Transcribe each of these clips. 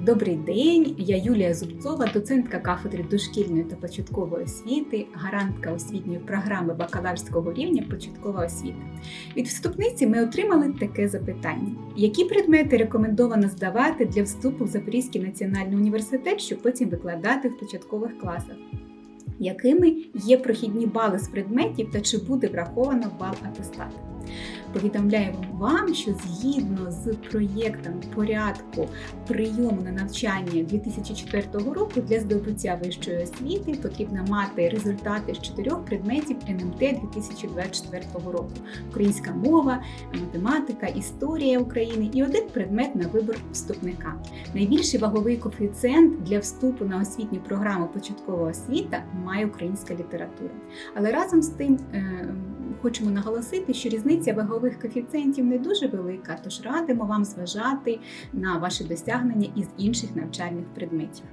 Добрий день, я Юлія Зубцова, доцентка кафедри дошкільної та початкової освіти, гарантка освітньої програми бакалаврського рівня початкова освіта. Від вступниці ми отримали таке запитання: які предмети рекомендовано здавати для вступу в Запорізький національний університет, щоб потім викладати в початкових класах? Якими є прохідні бали з предметів та чи буде враховано бал атестату? Повідомляємо вам, що згідно з проєктом порядку прийому на навчання 2004 року для здобуття вищої освіти потрібно мати результати з чотирьох предметів НМТ 2024 року: українська мова, математика, історія України і один предмет на вибір вступника. Найбільший ваговий коефіцієнт для вступу на освітню програму початкова освіта має українська література. Але разом з тим е, хочемо наголосити, що різниця вагових коефіцієнтів не дуже велика, тож радимо вам зважати на ваші досягнення із інших навчальних предметів.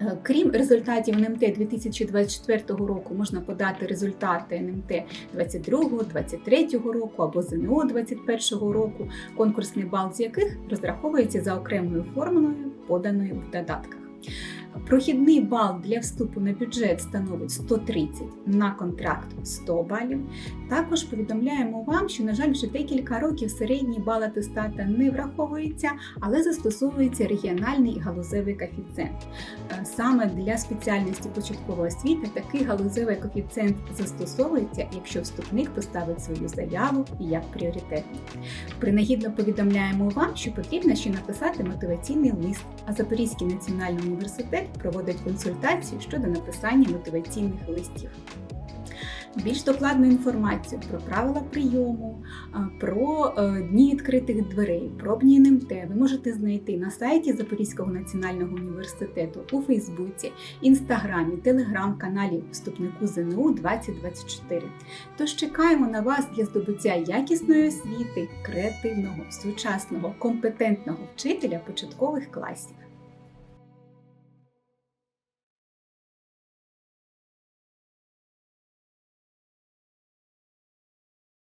Е, Крім результатів НМТ 2024 року, можна подати результати НМТ 2022-2023 року або ЗНО 2021 року, конкурсний бал з яких розраховується за окремою формулою, поданою в додатках. Прохідний бал для вступу на бюджет становить 130, на контракт 100 балів. Також повідомляємо вам, що, на жаль, вже декілька років середній бал атестата не враховується, але застосовується регіональний галузевий коефіцієнт. Е, Саме для спеціальності початкової освіти такий галузевий коефіцієнт застосовується, якщо вступник поставить свою заяву як пріоритетну. Принагідно повідомляємо вам, що потрібно ще написати мотиваційний лист, а Запорізький національний університет проводить консультації щодо написання мотиваційних листів. Більш докладну інформацію про правила прийому, про е, дні відкритих дверей, про дні НМТ ви можете знайти на сайті Запорізького національного університету у Фейсбуці, Інстаграмі, Телеграм-каналі вступнику ЗНУ 2024. Тож чекаємо на вас для здобуття якісної освіти, креативного, сучасного, компетентного вчителя початкових класів.